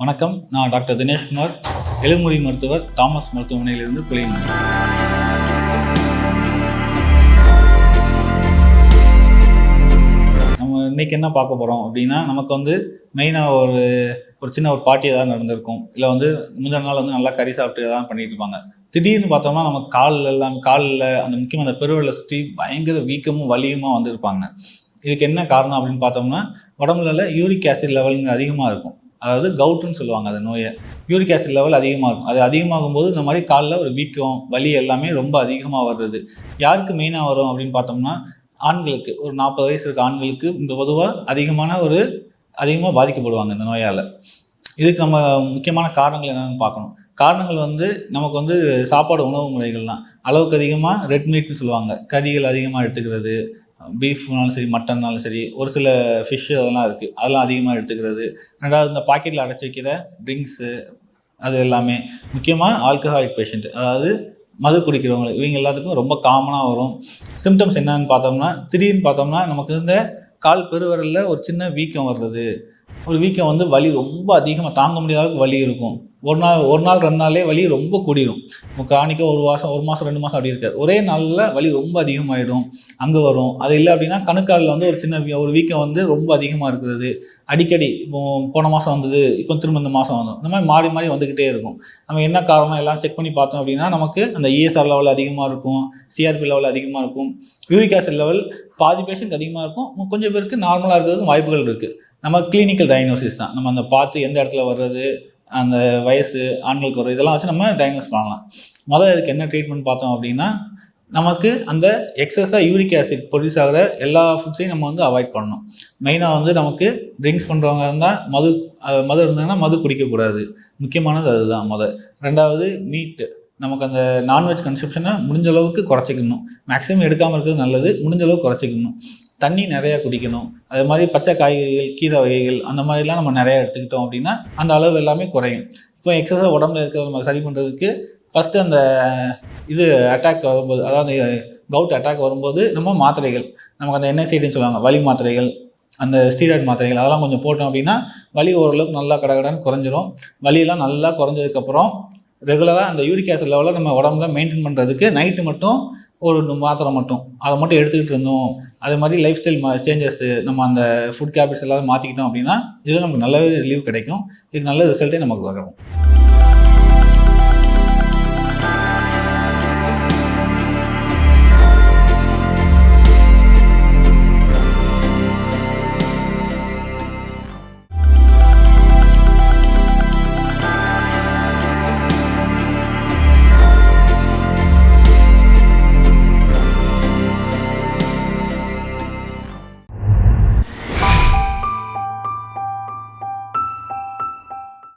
வணக்கம். நான் டாக்டர் தினேஷ்குமார் எலும்புரி மருத்துவர் தாமஸ் மருத்துவமனையிலிருந்து புலியங்குடி நம்ம இன்னைக்கு என்ன பார்க்க போகிறோம் அப்படின்னா நமக்கு வந்து மெயினாக ஒரு ஒரு சின்ன ஒரு பாட்டி ஏதாவது நடந்திருக்கும். இல்லை வந்து முந்தின நாள் வந்து நல்லா கறி சாப்பிட்டு ஏதாவது பண்ணிட்டு இருப்பாங்க. திடீர்னு பார்த்தோம்னா நம்ம காலில் எல்லாம் காலில் அந்த முக்கியமாக அந்த பெருவலை சுற்றி பயங்கர வீக்கமும் வலியுமா வந்திருப்பாங்க. இதுக்கு என்ன காரணம் அப்படின்னு பார்த்தோம்னா உடம்புல யூரிக் ஆசிட் லெவலுங்க அதிகமாக இருக்கும். அதாவது கவுட்டுன்னு சொல்லுவாங்க அந்த நோயை. யூரிக் ஆசிட் லெவல் அதிகமாக இருக்கும். அது அதிகமாகும் போது இந்த மாதிரி காலில் ஒரு வீக்கம் வலி எல்லாமே ரொம்ப அதிகமாக வர்றது. யாருக்கு மெயினாக வரும் அப்படின்னு பார்த்தோம்னா ஆண்களுக்கு. ஒரு நாற்பது வயசு இருக்க ஆண்களுக்கு இந்த பொதுவாக அதிகமான ஒரு அதிகமாக பாதிக்கப்படுவாங்க இந்த நோயால். இதுக்கு நம்ம முக்கியமான காரணங்கள் என்னென்னு பார்க்கணும். காரணங்கள் வந்து நமக்கு வந்து சாப்பாடு உணவு முறைகள்லாம். அளவுக்கு அதிகமாக ரெட் மீட்னு சொல்லுவாங்க. கறிகள் அதிகமாக எடுத்துக்கிறது பீஃப்னாலும் சரி மட்டன்னாலும் சரி ஒரு சில ஃபிஷ் அதெல்லாம் இருக்குது அதெல்லாம் அதிகமாக எடுத்துக்கிறது. ரெண்டாவது இந்த பாக்கெட்டில் அடைச்சி வைக்கிற ட்ரிங்க்ஸு அது எல்லாமே. முக்கியமாக ஆல்கஹாலிக் பேஷண்ட் அதாவது மது குடிக்கிறவங்க இவங்க எல்லாத்துக்கும் ரொம்ப காமனாக வரும். சிம்டம்ஸ் என்னன்னு பார்த்தோம்னா திடீர்னு பார்த்தோம்னா நமக்கு இந்த கால் பெருவிரலில் ஒரு சின்ன வீக்கம் வர்றது. ஒரு வீக்கம் வந்து வலி ரொம்ப அதிகமாக தாங்க முடியாத அளவுக்கு வலி இருக்கும். ஒரு நாள் ஒரு நாள் ரெண்டு நாளே வலி ரொம்ப கூடிரும். காணிக்க ஒரு மாதம் ஒரு மாதம் ரெண்டு மாதம் அப்படி இருக்காது. ஒரே நாளில் வலி ரொம்ப அதிகமாகிடும் அங்கே வரும். அது இல்லை அப்படின்னா கணுக்காலில் வந்து ஒரு சின்ன வீ- ஒரு வீக்கம் வந்து ரொம்ப அதிகமாக இருக்கிறது. அடிக்கடி இப்போ போன மாதம் வந்தது இப்போ திரும்ப இந்த மாதம் வந்தோம் இந்த மாதிரி மாறி மாறி வந்துக்கிட்டே இருக்கும். நம்ம என்ன காரணம் எல்லாம் செக் பண்ணி பார்த்தோம் அப்படின்னா நமக்கு அந்த இஎஸ்ஆர் லெவல் அதிகமாக இருக்கும். சிஆர்பி லெவல் அதிகமாக இருக்கும். யூரிக் ஆசிட் லெவல் பாதி பேஷண்ட் அதிகமாக இருக்கும். கொஞ்சம் பேருக்கு நார்மலாக இருக்கிறதுக்கு வாய்ப்புகள் இருக்குது நம்ம கிளினிக்கல் டயக்னோசிஸ் தான். நம்ம அந்த பார்த்து எந்த இடத்துல வர்றது அந்த வயசு ஆண்களுக்கு வர்றது இதெல்லாம் வச்சு நம்ம டயக்னோஸ் பண்ணலாம். முதல்ல இதுக்கு என்ன ட்ரீட்மெண்ட் பார்த்தோம் அப்படின்னா நமக்கு அந்த எக்ஸஸாக யூரிக் ஆசிட் ப்ரொடியூஸ் ஆகிற எல்லா ஃபுட்ஸையும் நம்ம வந்து அவாய்ட் பண்ணணும். மெயினாக வந்து நமக்கு ட்ரிங்க்ஸ் பண்ணுறவங்க இருந்தால் மது மது இருந்தாங்கன்னா மது குடிக்கக்கூடாது. முக்கியமானது அதுதான் முத ரெண்டாவது மீட்டு நமக்கு அந்த நான்வெஜ் கன்சப்ஷனை முடிஞ்ச அளவுக்கு குறைச்சிக்கணும். மேக்ஸிமம் எடுக்காமல் இருக்கிறது நல்லது முடிஞ்ச அளவுக்கு குறைச்சிக்கணும். தண்ணி நிறையா குடிக்கணும். அது மாதிரி பச்சை காய்கறிகள் கீரை வகைகள் அந்த மாதிரிலாம் நம்ம நிறையா எடுத்துக்கிட்டோம் அப்படின்னா அந்த அளவு எல்லாமே குறையும். இப்போ எக்ஸஸாக உடம்புல இருக்கிற நம்ம சரி பண்ணுறதுக்கு ஃபஸ்ட்டு அந்த இது அட்டாக் வரும்போது அதாவது கவுட் அட்டாக் வரும்போது நம்ம மாத்திரைகள் நமக்கு அந்த என்எஸ்ஐடின்னு சொல்லுவாங்க வலி மாத்திரைகள் அந்த ஸ்டீராய்டு மாத்திரைகள் அதெல்லாம் கொஞ்சம் போட்டோம் அப்படின்னா வலி ஓரளவுக்கு நல்லா கடகடன்னு குறைஞ்சிரும். வலியெல்லாம் நல்லா குறைஞ்சதுக்கப்புறம் ரெகுலராக அந்த யூரிக் ஆசிட் லெவலில் நம்ம உடம்புல மெயின்டைன் பண்ணுறதுக்கு நைட்டு மட்டும் ஒரு மாத்திரை மட்டும். அதை மட்டும் எடுத்துக்கிட்டு இருந்தோம். அதே மாதிரி லைஃப் ஸ்டைல் சேஞ்சஸ்ஸு நம்ம அந்த ஃபுட் ஹேபிட்ஸ் எல்லாரும் மாற்றிக்கிட்டோம் அப்படின்னா இதில் நமக்கு நல்ல ரிலீவ் கிடைக்கும். இதுக்கு நல்ல ரிசல்ட்டே நமக்கு வரும்.